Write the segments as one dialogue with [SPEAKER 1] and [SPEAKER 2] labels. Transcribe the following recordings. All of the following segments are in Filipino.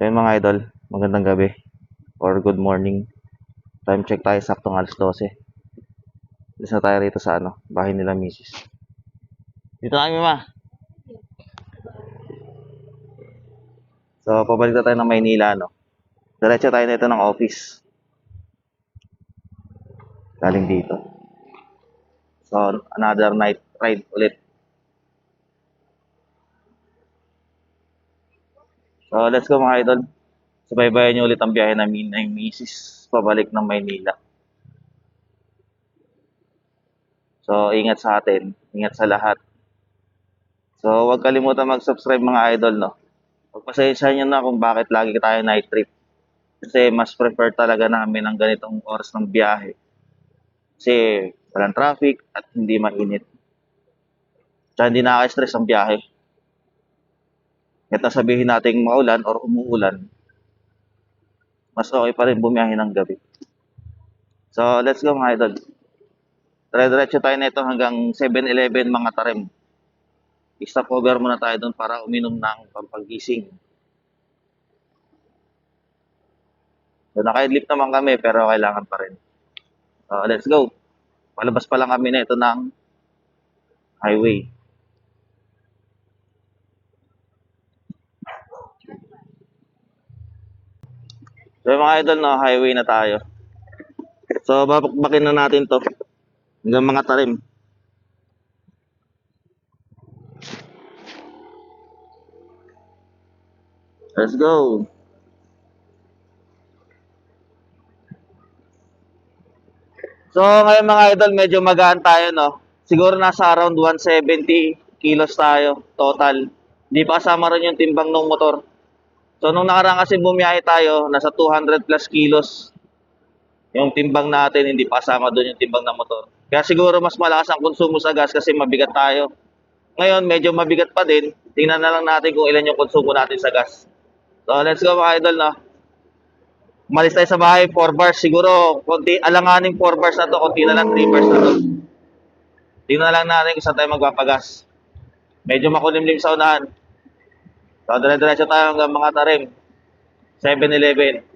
[SPEAKER 1] So yun mga idol, magandang gabi or good morning. Time check tayo, saktong alas 12. Alis na tayo rito sa ano, bahay nila misis. Dito na kami ma. So, pabalik na tayo ng Maynila, no? Diretso tayo nito ng office. Galing dito. So, another night ride ulit. So, let's go mga idol. Subaybayan niyo ulit ang biyahe namin ng misis pabalik ng Maynila. So, ingat sa atin. Ingat sa lahat. So, huwag kalimutan mag-subscribe mga idol, no? Pagpasensya nyo na kung bakit lagi tayo night trip. Kasi mas prefer talaga namin ang ganitong oras ng biyahe. Kasi walang traffic at hindi mainit. Tsaka hindi nakaka-stress ang biyahe. Kahit nasabihin natin maulan or umuulan, mas okay pa rin bumiyahe ng gabi. So, let's go mga idol. Dire-diretso tayo na ito hanggang 7-Eleven mga tarem. I-stop over muna tayo doon para uminom ng pampagising. So, naka-lift naman kami pero kailangan pa rin. So, let's go. Palabas pa lang kami na ito ng highway. So, mga idol, no, highway na tayo. So, babakbakin na natin to hanggang mga tarim. Let's go. So, ngayon mga idol, medyo magaan tayo, no? Siguro nasa around 170 kilos tayo, total. Hindi pa kasama rin yung timbang ng motor. So, nung nakaraan kasi bumiyahe tayo, nasa 200 plus kilos. Yung timbang natin, hindi pa kasama doon yung timbang ng motor. Kaya siguro mas malakas ang konsumo sa gas kasi mabigat tayo. Ngayon, medyo mabigat pa din. Tingnan na lang natin kung ilan yung konsumo natin sa gas. So, let's go mga idol, no? Umalis tayo sa bahay, 4 bars. Siguro, konti, alanganing 4 bars na to, konti na lang 3 bars na to. Tingnan na lang natin kung saan tayo magpapagas. Medyo makulimlim sa unahan. So, dire-diretso tayo hanggang mga tarim. 7-Eleven.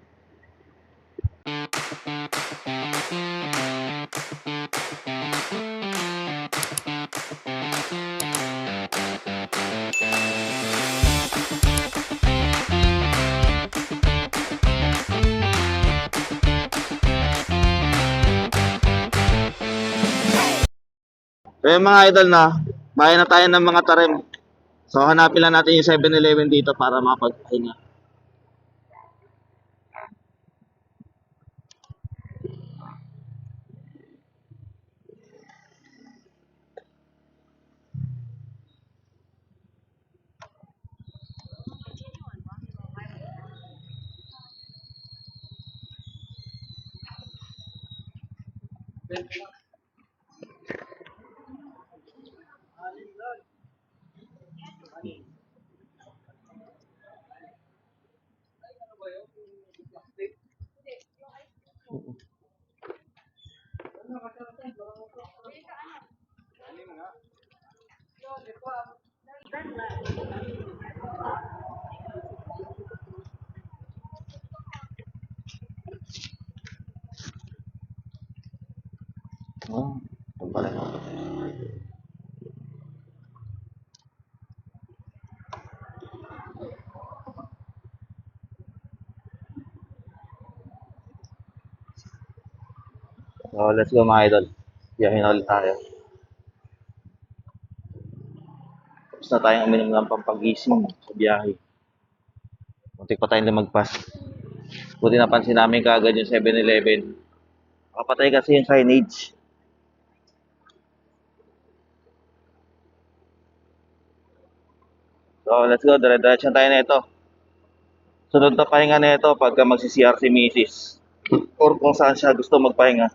[SPEAKER 1] So yung mga idol na, bahay na tayo ng mga tarim. So hanapin lang natin yung 7-Eleven dito para mapagpahinga. Oh, ito pala yun. So, let's go mga idol. Biyahin na ulit tayo. Tapos na tayong uminom ng pampagising sa biyahe. Muntik pa tayong lumagpas. Buti napansin namin kaagad yung 7-Eleven. Kapatay kasi yung signage. So, let's go. Dire-diretso tayo na ito. Sunod na pahinga na ito pagka magsi-CR si Mrs. Or kung saan siya gusto magpahinga.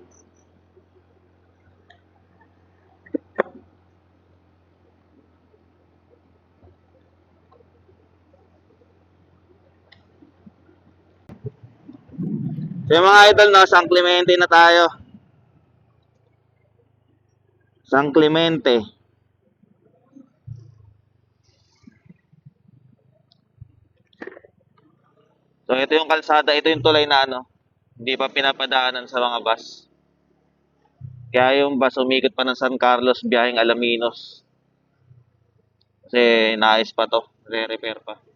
[SPEAKER 1] So yung mga idol, no, San Clemente na tayo. San Clemente. Ito yung kalsada, ito yung tulay na ano, hindi pa pinapadaanan sa mga bus. Kaya yung bus umikot pa ng San Carlos, biyaheng Alaminos. Kasi naayos pa to, re-repair pa.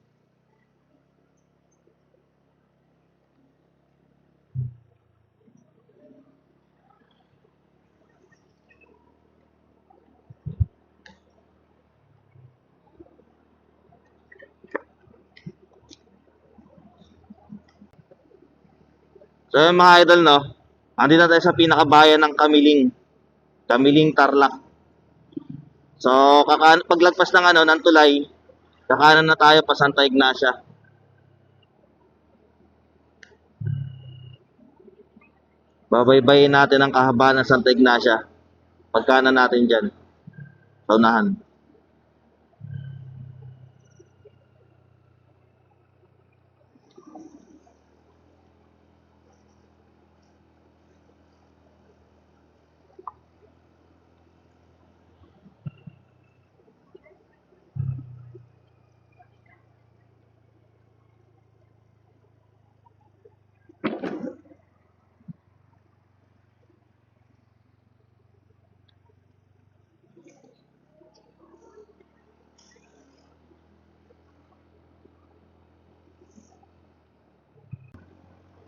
[SPEAKER 1] So yun, mga idol no, andito na tayo sa pinakabayan ng Kamiling. Kamiling Tarlac. So kakan paglagpas ng ano ng tulay, kakanan na tayo pa Santa Ignacia. Babaybayin natin ang kahabaan ng Santa Ignacia. Pagkanan natin dyan. Sa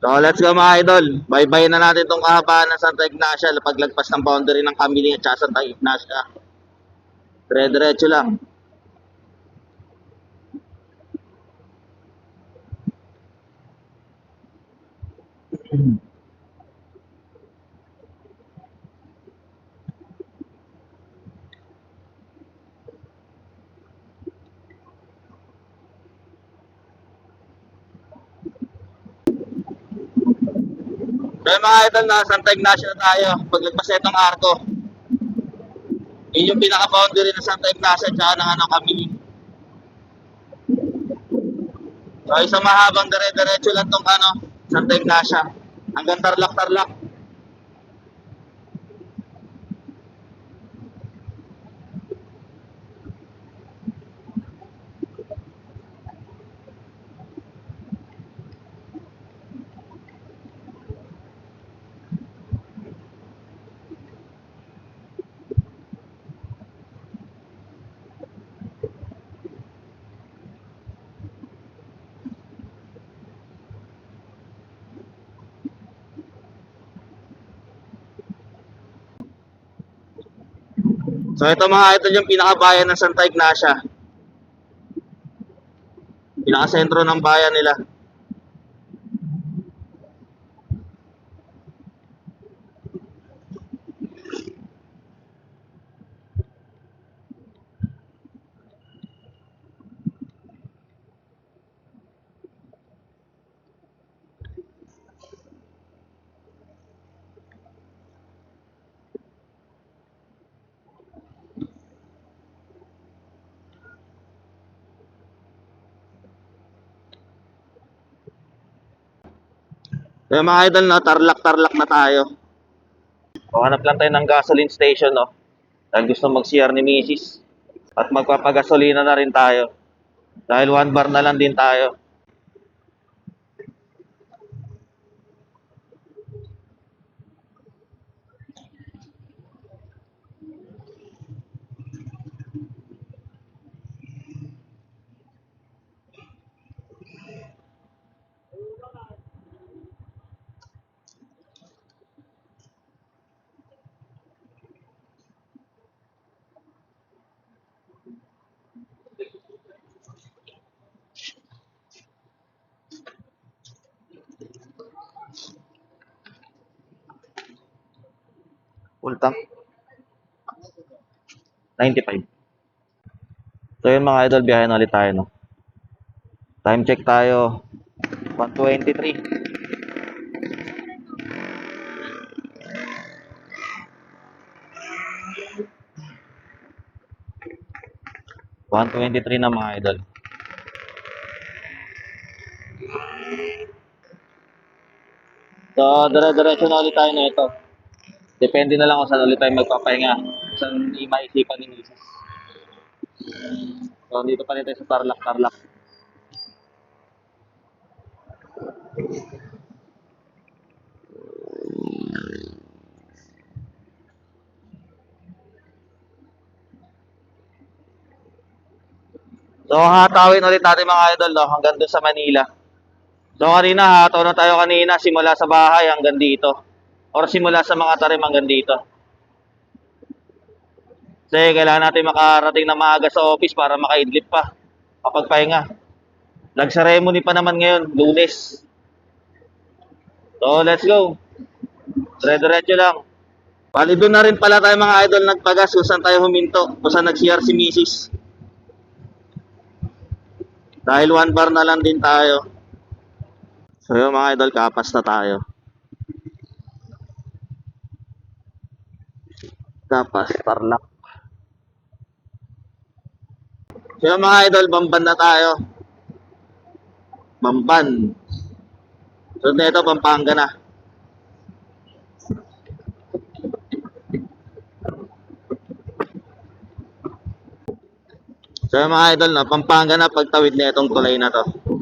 [SPEAKER 1] So let's go mga idol. Bye-bye na natin tong kahabaan ng Santa Ignacia paglagpas ng boundary ng Kamiling at Santa Ignacia. Dire-diretso lang. Yung mga idol na Santa Ignacia na tayo. Paglagpas na itong arko. Yun yung pinaka-boundary ng Santa Ignacia at saka ng ano, Kamiling. So isang mahabang dire-diretso lang tong ano, Santa Ignacia. Hanggang Tarlac-Tarlac. So ito mga idol yung pinakabayan ng Santa Ignacia. Pinakasentro ng bayan nila. Kaya mga idol, no, tarlak-tarlak na tayo. O, hanap lang tayo ng gasoline station, no? Dahil gusto mag-CR ni Mrs. At magpapagasolina na rin tayo. Dahil one bar na lang din tayo. Full tank. 95. So yun mga idol, biyahe na ulit tayo, no? Time check tayo. 123. One twenty-three na mga idol. So, dire-diretso na ulit tayo na ito. Depende na lang kung saan ulit tayo magpapahinga. Saan hindi maisipan ni Mrs. So, dito pa rin tayo sa Tarlac, Tarlac. So, hatawin ulit natin mga idol, no? Hanggang doon sa Manila. So, kanina, hataw na tayo kanina, simula sa bahay hanggang dito. Or simula sa mga tarim hanggang dito. Kasi kailangan natin makarating na maaga sa office para makaidlip pa. Kapag pahinga. Nag-ceremony pa naman ngayon, lunes. So, let's go. Dire-diretso lang. Bali doon na rin pala tayo mga idol nagpagas kung saan tayo huminto. Kung saan nag-CR si Mrs. Dahil one bar na lang din tayo. So yun mga idol, kapas na tayo. Kapas, tarlak. So yun mga idol, bamban na tayo. Bamban. So na ito, Pampanga na. So mga idol, no, Pampanga na pagtawid na itong tulay na to.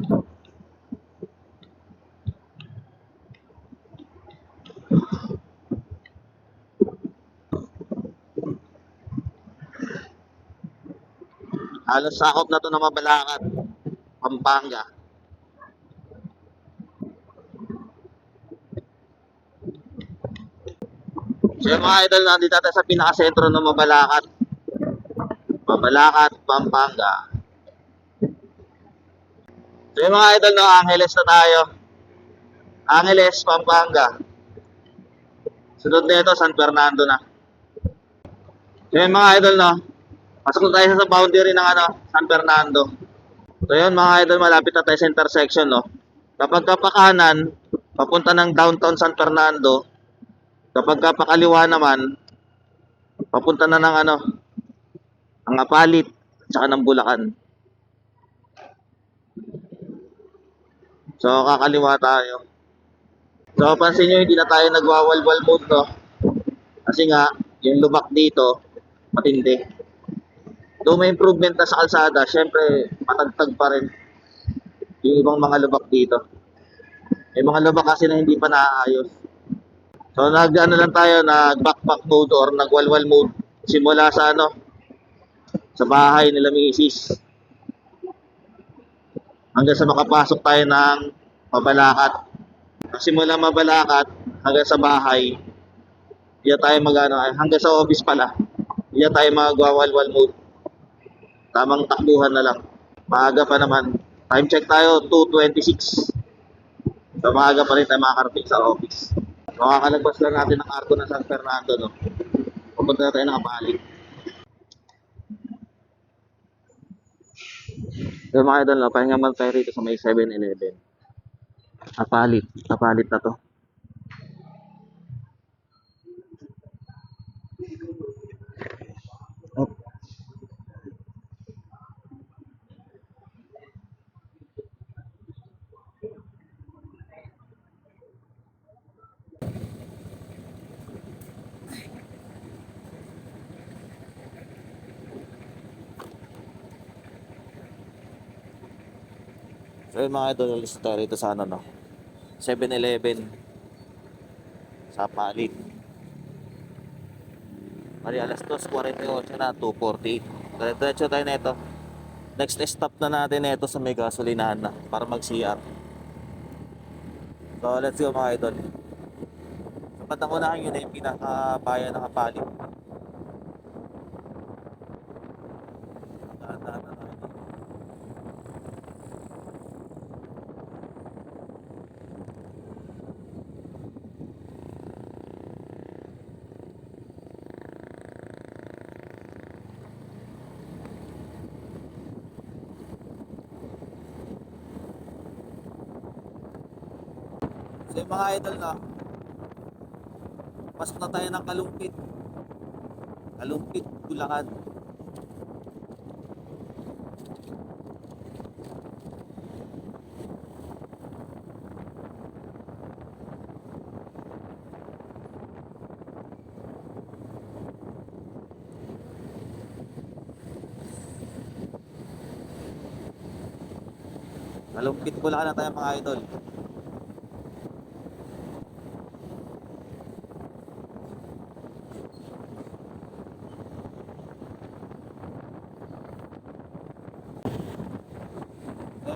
[SPEAKER 1] Halos sakop na to ng Mabalacat, Pampanga. So yun mga idol, nandito tayo sa pinakasentro ng Mabalacat. Mabalacat, Pampanga. So yung mga idol, no, Angeles na tayo. Angeles, Pampanga. Sunod na ito, San Fernando na. So yung mga idol, no, pasok na tayo sa boundary ng ano, San Fernando. So yun mga idol, malapit na tayo sa intersection, no. Kapag kapakanan, papunta ng downtown San Fernando, kapag kapakaliwa naman, papunta na ng ano, ang apalit, tsaka ng Bulacan. So, kakaliwa tayo. So, pansin nyo, hindi na tayo nagwawalwal mode, no? Kasi nga, yung lubak dito, matindi. Though may improvement na sa kalsada, syempre, matagtag pa rin yung ibang mga lubak dito. May mga lubak kasi na hindi pa naaayos. So, nag, ano lang tayo, nag backpack mode or nagwalwal mode. Simula sa ano, sa bahay nila Mrs. Hanggang sa makapasok tayo ng Mabalacat. Simula Mabalacat hanggang sa bahay, hindi tayo mag ano, hanggang sa office pala, hindi tayo magwawalwal mode. Tamang takbuhan na lang. Maaga pa naman. Time check tayo, 2.26. So maaga pa rin tayo makakarating sa office. Makakalagpas lang natin ng arko ng San Fernando, no? Pupunta na tayo ng Kapalik. So mga idol, no, pahinga man tayo rito sa may 7-Eleven. Apalit. Apalit na to. So yun mga idol, rito sa ano no. 7-Eleven. Sa Palit. Mali alas 2.48 na, 2.48. Diretso tayo na. Next stop na natin ito sa may gasolinahan na para mag-CR. So let's go mga idol. Sa bandang unahan yun yung pinakabayan ng Kapalit. Dahan-dahan na tayo. So yung mga idol na, pasok na tayo ng Kalumpit. Kalumpit, Bulacan. Kalumpit, Bulacan na tayo mga idol.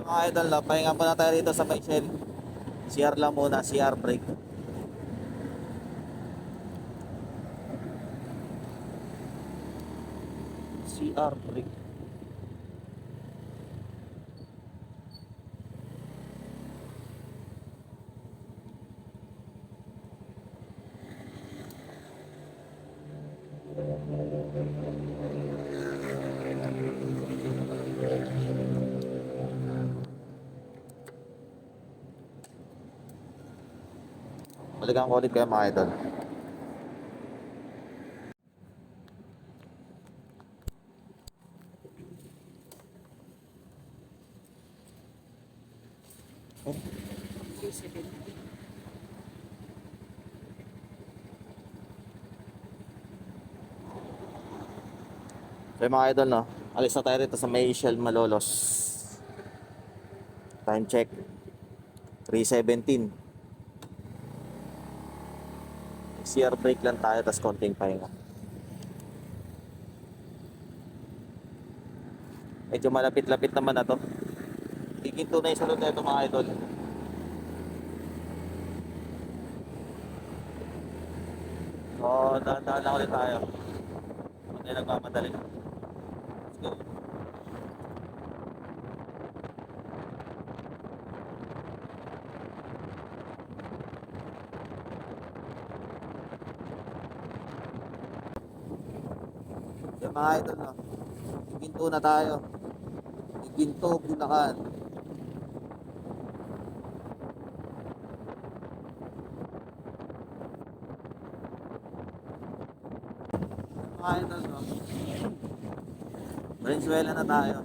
[SPEAKER 1] Mga idol, no, pahinga muna tayo rito sa may shell. CR lang muna, CR break. CR break. Balikan ko ulit kayo mga idol. Yung mga idol, no? Alis na tayo rito sa may Shell Malolos. Time check. 3.17. CR break lang tayo, tapos konting pahinga. Medyo malapit-lapit naman na to. Tikinto na yung salon na ito mga idol. So, dahan-dahan lang ulit tayo. Hindi nagmamadali. Mga idol, no? Ginto na tayo. Ginto, Bulacan. Mga idol, no? Valenzuela na tayo.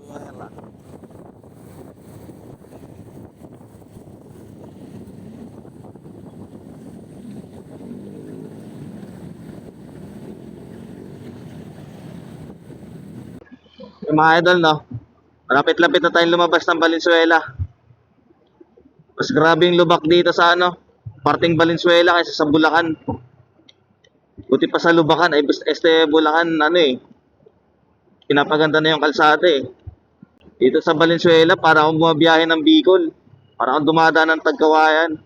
[SPEAKER 1] Venezuela. Yung mga idol, no? Malapit-lapit na tayong lumabas ng Valenzuela. Mas grabe yung lubak dito sa ano, parting Valenzuela kaysa sa Bulacan. Buti pa sa Lubacan, ay este Bulacan, ano eh, pinapaganda na yung kalsada eh. Dito sa Valenzuela, para akong bumabiyahe ng Bicol. Para akong dumadaan ng Tagkawayan.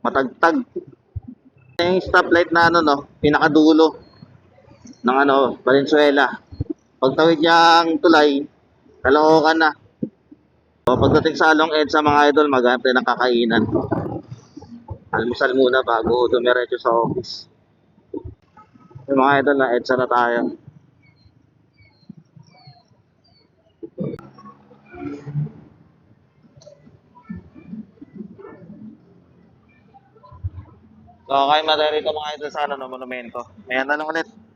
[SPEAKER 1] Matagtag. Yung stoplight na ano no, pinakadulo ng ano, Valenzuela. Pagtawid niyang tulay, Caloocan na. So, pagdating sa Along EDSA mga idol, maghanap tayo ng kakainan. Almusal muna bago dumiretso sa office. Yung mga idol na EDSA na tayo. So, na tayo rito mga idol sa ano, no, monumento. Mayan na lang ulit.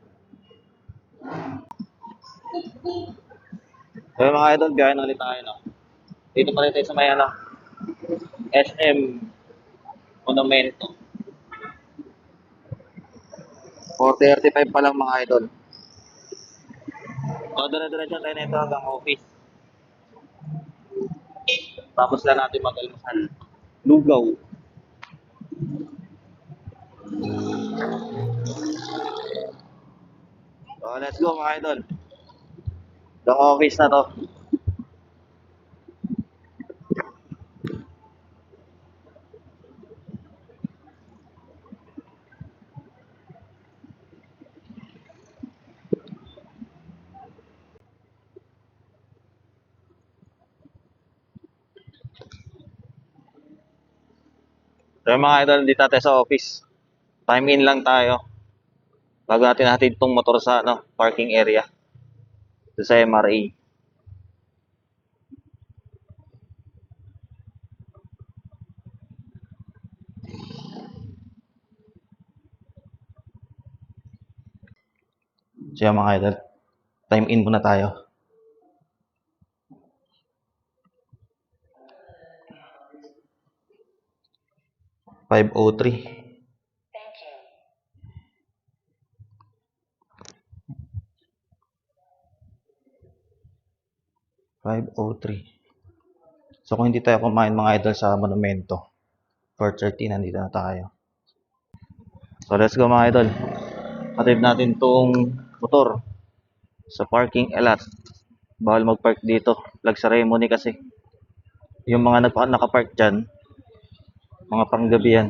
[SPEAKER 1] Yung mga idol, biyahe na ulit tayo, no? Dito pa rin tayo sa may, ano, SM Monumento. 4.35 pa lang mga idol. So, dire-diretso tayo nito hanggang office. Tapos lang natin mag-almusal. Lugaw. So, let's go mga idol. Office na to. So mga idol, dito tayo sa office. Time in lang tayo. Bago natin natin itong motor sa ano, parking area. Sa MRA. So mga idol, time in muna tayo. Five oh three. Five oh three. So kung hindi tayo kumain mga idol sa monumento, 4.30 nandito na tayo. So let's go mga idol. Hatid natin tong motor sa parking lot. Bawal mag-park dito. Flag ceremony kasi. Yung mga nagpa nakapark dyan, mga panggabi yan.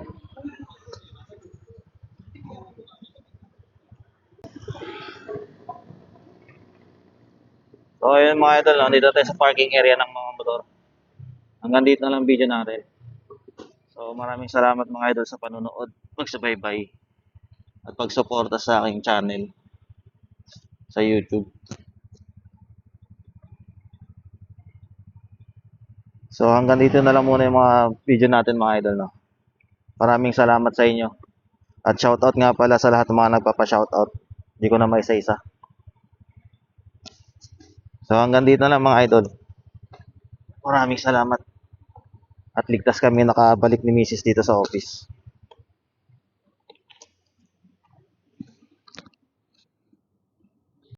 [SPEAKER 1] So, ayun mga idol, no? dito tayo sa parking area ng mga motor. Hanggang dito na lang video natin. So, maraming salamat mga idol sa panonood, pagsubaybay, at pagsuporta sa aking channel sa YouTube. So, hanggang dito na lang muna yung mga video natin mga idol. No? Maraming salamat sa inyo. At shoutout nga pala sa lahat ng mga nagpapa-shoutout. Hindi ko na maisa-isa. So hanggang dito na lang mga idol. Maraming salamat. At ligtas kami nakabalik ni Mrs. dito sa office.